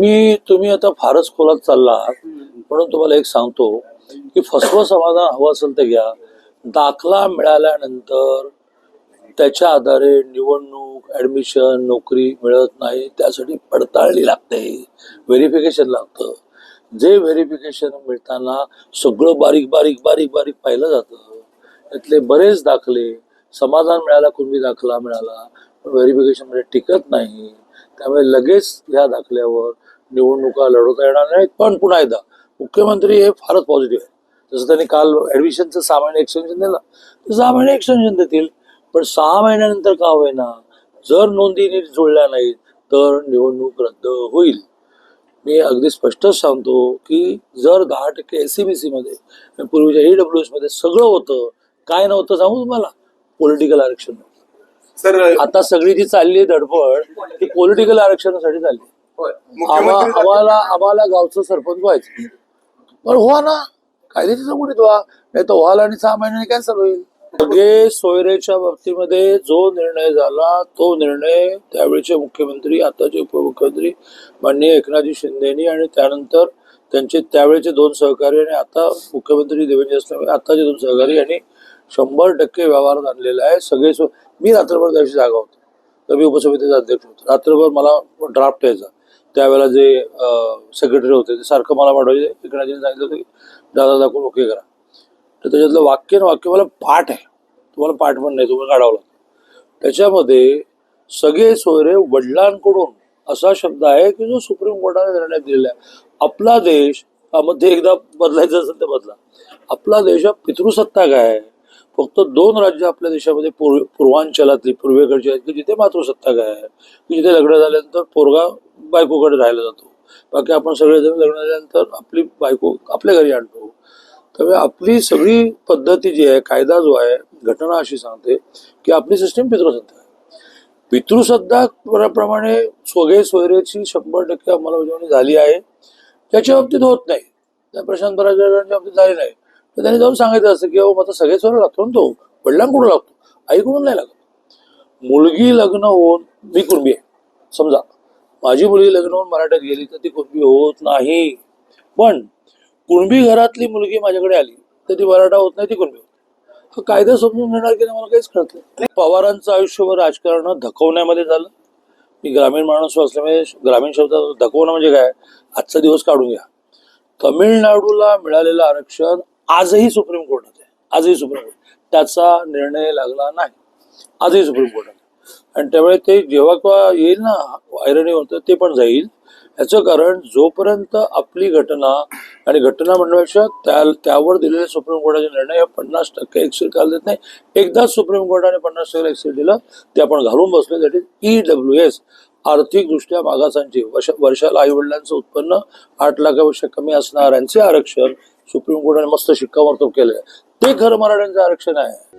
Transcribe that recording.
मी तुम्ही आता फारच खोलात चालला म्हणून तुम्हाला एक सांगतो की फसवं समाधान हवं असेल तर घ्या. दाखला मिळाल्यानंतर त्याच्या आधारे निवडणूक ऍडमिशन नोकरी मिळत नाही त्यासाठी पडताळणी लागते व्हेरिफिकेशन लागतं. जे व्हेरिफिकेशन मिळताना सगळं बारीक बारीक बारीक बारीक पाहिलं जातं. त्यातले बरेच दाखले समाधान मिळाला कुणबी दाखला मिळाला व्हेरिफिकेशनमध्ये टिकत नाही. त्यामुळे लगेच ह्या दाखल्यावर निवडणुका लढवता येणार नाहीत पण पुन्हा एकदा मुख्यमंत्री हे फारच पॉझिटिव्ह आहे जसं त्यांनी काल ऍडमिशनचं सहा महिने एक्सटेन्शन दिलं तर सहा महिने एक्सटेन्शन देतील पण सहा महिन्यानंतर का होईना जर नोंदी नीट जुळल्या नाहीत तर निवडणूक रद्द होईल. मी अगदी स्पष्टच सांगतो की जर दहा टक्के एस सी बी सी मध्ये पूर्वीच्या ई डब्ल्यू मध्ये सगळं होतं काय नव्हतं सांगू तुम्हाला? पॉलिटिकल आरक्षण सर आता सगळी जी चालली आहे धडपड ती पॉलिटिकल आरक्षणासाठी चालली. आम्हा- मुख्यमंत्री आम्हाला आम्हाला गावचं सरपंच व्हायचं. पण व्हा ना. कायद्याच्या चौकटीत व्हा. नाही तर व्हाल आणि सहा महिन्याने कॅन्सल होईल. सगळे सोयरेच्या बाबतीमध्ये जो निर्णय झाला तो निर्णय त्यावेळेचे मुख्यमंत्री आताचे उपमुख्यमंत्री माननीय एकनाथजी शिंदेनी आणि त्यानंतर त्यांचे त्यावेळेचे दोन सहकारी आणि आता मुख्यमंत्री देवेंद्र फडणवीस आताचे दोन सहकारी यांनी शंभर टक्के व्यवहारात आणलेला आहे. सगळे सो मी रात्रभर त्याची जागा होतो. तर मी उपसमितीचा अध्यक्ष होतो. रात्रभर मला ड्राफ्ट यायचा. त्यावेळेला जे सेक्रेटरी होते ते सारखं मला पाठवायचे एकनाथजीने सांगितलं होतं की दादा दाखवून ओके करा. तर त्याच्यातलं वाक्य ना वाक्य मला पाठ आहे. तुम्हाला पाठ पण नाही तुम्हाला काढावं लागतं. त्याच्यामध्ये सगळे सोयरे वडिलांकडून असा शब्द आहे की जो सुप्रीम कोर्टाने निर्णय दिलेला आहे. आपला देश हा मध्ये एकदा बदलायचा असेल तर बदला. आपला देश हा पितृसत्ता काय आहे. फक्त दोन राज्य आपल्या देशामध्ये पूर्व पूर्वांचलातली पूर्वेकडची आहेत की जिथे मातृसत्ता काय आहे? की जिथे लग्न झाल्यानंतर पोरगा बायकोकडे राहिला जातो. बाकी आपण सगळेजण लग्न झाल्यानंतर आपली बायको आपल्या घरी आणतो. त्यामुळे आपली सगळी पद्धती जी आहे कायदा जो आहे घटना अशी सांगते की आपली सिस्टीम पितृसत्ता आहे. पितृसत्ता प्रमाणे सोगे सोयरेची शंभर टक्के अंमलबजावणी झाली आहे. त्याच्या बाबतीत होत नाही. त्या प्रशांत बाबतीत झाली नाही. तर त्यांनी जाऊन सांगायचं असं की अहो आता सगळे वर लागतो ना तो. वडिलांकडून लागतो? आईकडून नाही लागत? मुलगी लग्न होऊन मी कुणबी आहे. समजा माझी मुलगी लग्न होऊन मराठ्यात गेली तर ती कुणबी होत नाही. पण कुणबी घरातली मुलगी माझ्याकडे आली तर ती मराठा होत नाही ती कुणबी होत कायदा समजून घेणार की नाही मला काहीच कळत नाही. पवारांचं आयुष्यभर राजकारण धकवण्यामध्ये झालं. मी ग्रामीण माणूस असल्यामुळे ग्रामीण शब्दात धकवणं म्हणजे काय? आजचा दिवस काढून घ्या. तमिळनाडूला मिळालेलं आरक्षण आजही सुप्रीम कोर्टात आहे. आजही सुप्रीम कोर्ट. त्याचा निर्णय लागला नाही. आजही सुप्रीम कोर्टात आणि त्यामुळे ते जेव्हा केव्हा येईल ना ऐरणी होतं ते पण जाईल. याचं कारण जोपर्यंत आपली घटना आणि घटना म्हणण्यापेक्षा त्या त्यावर दिलेले सुप्रीम कोर्टाचे निर्णय हे पन्नास टक्के एक्सेल काल देत नाही. एकदाच सुप्रीम कोर्टाने पन्नास टक्के एक्सेल दिलं ते आपण घालून बसलो that is E W S आर्थिकदृष्ट्या मागासांची वर्ष वर्षाला आई वडिलांचं उत्पन्न आठ लाखापेक्षा कमी असणाऱ्यांचे आरक्षण सुप्रीम कोर्टाने मस्त शिक्कामोर्तब केलं ते खरं मराठ्यांचं आरक्षण आहे.